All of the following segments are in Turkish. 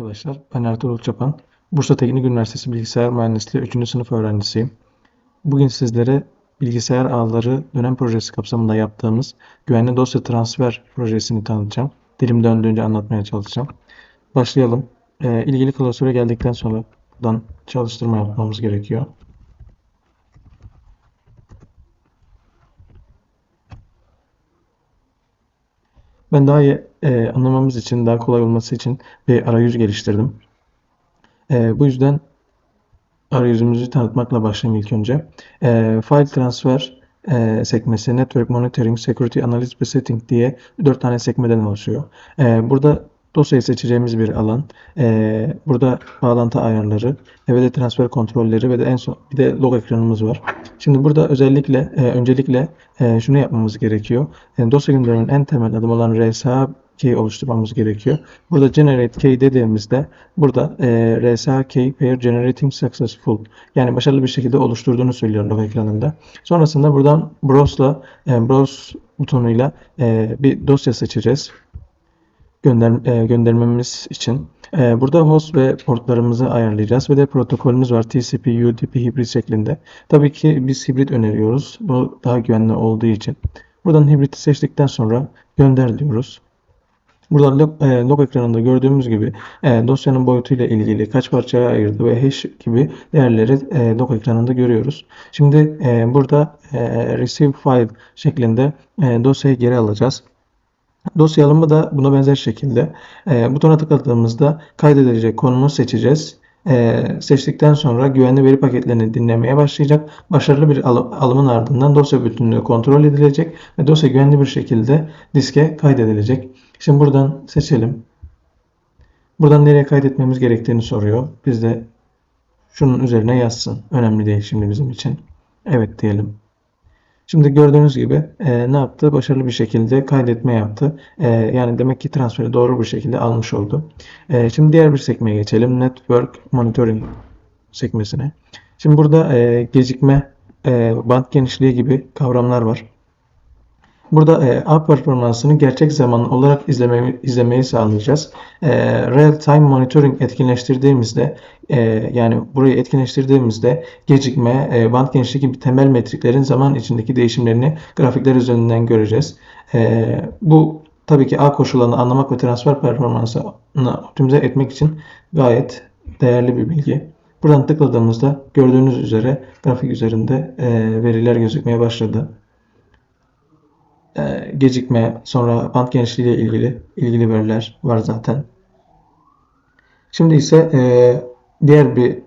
arkadaşlar. Ben Ertuğrul Çapan. Bursa Teknik Üniversitesi Bilgisayar Mühendisliği 3. sınıf öğrencisiyim. Bugün sizlere bilgisayar ağları dönem projesi kapsamında yaptığımız güvenli dosya transfer projesini tanıtacağım. Dilim döndüğünce anlatmaya çalışacağım. Başlayalım. Ee, ilgili klasöre geldikten sonra buradan çalıştırma yapmamız gerekiyor. Ben daha iyi e, anlamamız için, daha kolay olması için bir arayüz geliştirdim. E, bu yüzden arayüzümüzü tanıtmakla başlayayım ilk önce. E, file transfer e, sekmesi, Network Monitoring, Security Analysis ve Setting diye 4 tane sekmeden oluşuyor. E, burada dosyayı seçeceğimiz bir alan. E, burada bağlantı ayarları ve de transfer kontrolleri ve de en son bir de log ekranımız var. Şimdi burada özellikle e, öncelikle e, şunu yapmamız gerekiyor. E, dosya göndermenin en temel adımı olan RSA key oluşturmamız gerekiyor. Burada generate key dediğimizde burada e, RSA key pair generating successful yani başarılı bir şekilde oluşturduğunu söylüyor log ekranında. Sonrasında buradan browse'la e, browse butonuyla e, bir dosya seçeceğiz gönder, e, göndermemiz için. E, burada host ve portlarımızı ayarlayacağız ve de protokolümüz var TCP, UDP, hibrit şeklinde. Tabii ki biz hibrit öneriyoruz. Bu daha güvenli olduğu için. Buradan hibriti seçtikten sonra gönder diyoruz. Burada log, e, log ekranında gördüğümüz gibi e, dosyanın boyutuyla ilgili kaç parçaya ayırdı ve hash gibi değerleri e, log ekranında görüyoruz. Şimdi e, burada e, receive file şeklinde e, dosyayı geri alacağız. Dosya alımı da buna benzer şekilde e, butona tıkladığımızda kaydedilecek konumu seçeceğiz. E, seçtikten sonra güvenli veri paketlerini dinlemeye başlayacak. Başarılı bir al- alımın ardından dosya bütünlüğü kontrol edilecek ve dosya güvenli bir şekilde diske kaydedilecek. Şimdi buradan seçelim. Buradan nereye kaydetmemiz gerektiğini soruyor. Biz de şunun üzerine yazsın. Önemli değil şimdi bizim için. Evet diyelim. Şimdi gördüğünüz gibi e, ne yaptı? Başarılı bir şekilde kaydetme yaptı. E, yani demek ki transferi doğru bir şekilde almış oldu. E, şimdi diğer bir sekmeye geçelim. Network Monitoring sekmesine. Şimdi burada e, gecikme, e, band genişliği gibi kavramlar var. Burada e, ağ performansını gerçek zaman olarak izlemeyi, izlemeyi sağlayacağız. E, Real Time Monitoring etkinleştirdiğimizde e, yani burayı etkinleştirdiğimizde gecikme, e, band genişliği gibi temel metriklerin zaman içindeki değişimlerini grafikler üzerinden göreceğiz. E, bu tabii ki ağ koşullarını anlamak ve transfer performansını optimize etmek için gayet değerli bir bilgi. Buradan tıkladığımızda gördüğünüz üzere grafik üzerinde e, veriler gözükmeye başladı e, gecikme, sonra band genişliği ile ilgili ilgili veriler var zaten. Şimdi ise e, diğer bir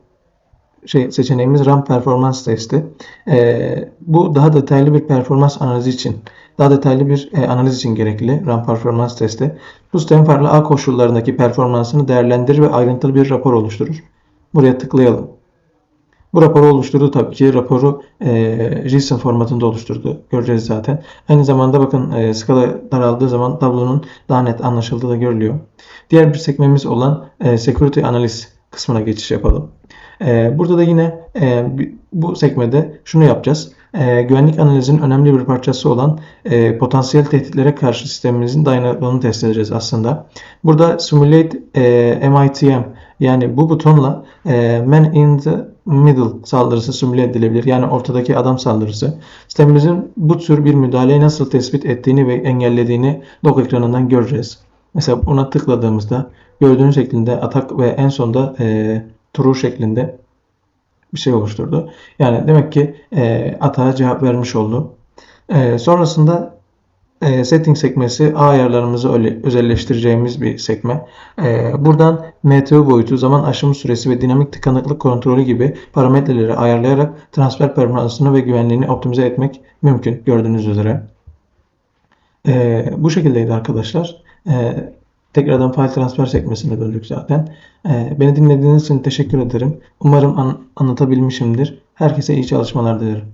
şey seçeneğimiz RAM performans testi. E, bu daha detaylı bir performans analizi için, daha detaylı bir e, analiz için gerekli RAM performans testi. Bu sistemin farklı ağ koşullarındaki performansını değerlendirir ve ayrıntılı bir rapor oluşturur. Buraya tıklayalım. Bu raporu oluşturdu tabii ki. Raporu e, JSON formatında oluşturdu. Göreceğiz zaten. Aynı zamanda bakın e, skala daraldığı zaman tablonun daha net anlaşıldığı da görülüyor. Diğer bir sekmemiz olan e, Security Analysis kısmına geçiş yapalım. E, burada da yine e, bu sekmede şunu yapacağız. E, güvenlik analizinin önemli bir parçası olan e, potansiyel tehditlere karşı sistemimizin dayanıklılığını test edeceğiz aslında. Burada Simulate e, MITM yani bu butonla e, Man in the Middle saldırısı simüle edilebilir. Yani ortadaki adam saldırısı. Sitemimizin bu tür bir müdahaleyi nasıl tespit ettiğini ve engellediğini log ekranından göreceğiz. Mesela buna tıkladığımızda gördüğünüz şeklinde atak ve en sonda e, true şeklinde bir şey oluşturdu. Yani demek ki e, atağa cevap vermiş oldu. E, sonrasında e, setting sekmesi ağ ayarlarımızı özelleştireceğimiz bir sekme. E, buradan MTU boyutu, zaman aşımı süresi ve dinamik tıkanıklık kontrolü gibi parametreleri ayarlayarak transfer performansını ve güvenliğini optimize etmek mümkün gördüğünüz üzere. E, bu şekildeydi arkadaşlar. E, tekrardan file transfer sekmesine döndük zaten. E, beni dinlediğiniz için teşekkür ederim. Umarım an anlatabilmişimdir. Herkese iyi çalışmalar dilerim.